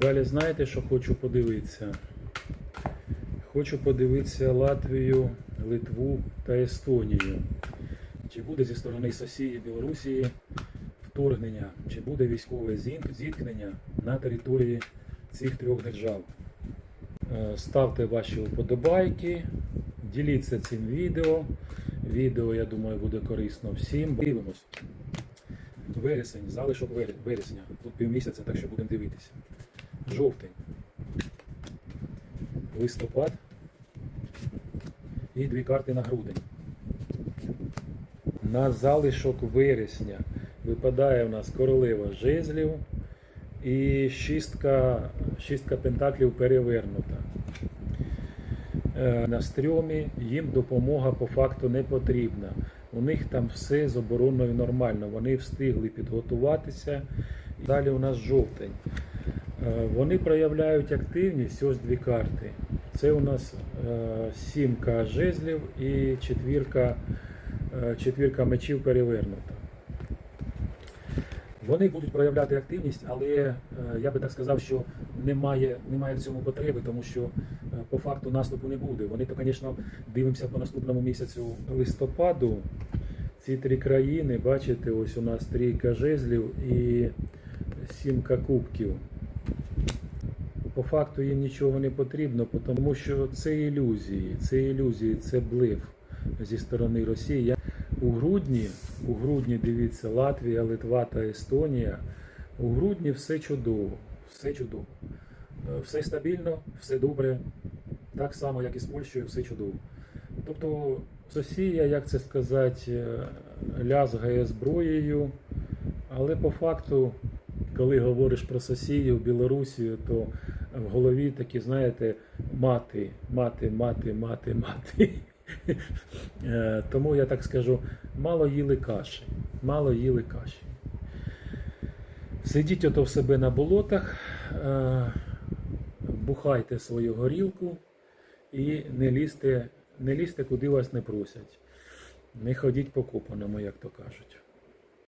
Далі знаєте, що хочу подивитися? Хочу подивитися Латвію, Литву та Естонію. Чи буде зі сторони Сосії Білорусі вторгнення, чи буде військове зіткнення на території цих трьох держав? Е, Ставте ваші вподобайки, діліться цим відео. Відео, я думаю, буде корисно всім. Дивимось. Вересень, залишок вересня. Тут півмісяця, так що будемо дивитися. Жовтень. Листопад. І дві карти на грудень. На залишок вересня випадає у нас королева жезлів і шістка, шістка пентаклів перевернута. Е, На стрьомі їм допомога по факту не потрібна. У них там все з обороною нормально. Вони встигли підготуватися. Далі у нас жовтень. Е, Вони проявляють активність, ось дві карти. Це у нас е, сімка жезлів і четвірка, е, четвірка мечів перевернута. Вони будуть проявляти активність, але я би так сказав, що немає, немає в цьому потреби, тому що по факту наступу не буде. Вони то, звісно, дивимося по наступному місяцю листопаду. Ці три країни, бачите, ось у нас трійка жезлів і сімка кубків. По факту їм нічого не потрібно, тому що це ілюзії, це ілюзії, це блеф зі сторони Росії. У грудні, у грудні, дивіться, Латвія, Литва та Естонія. У грудні все чудово, все чудово. Е, Все стабільно, все добре. Так само, як і з Польщею, все чудово. Тобто Росія, як це сказати, е, лязгає зброєю, але по факту, коли говориш про Росію, Білорусію, то в голові такі, знаєте, мати, мати, мати, мати, мати. Е, Тому я так скажу, мало їли каші. Мало їли каші. Сидіть ото в себе на болотах, е, бухайте свою горілку і не лізьте, не лізьте, куди вас не просять. Не ходіть по копаному, як то кажуть.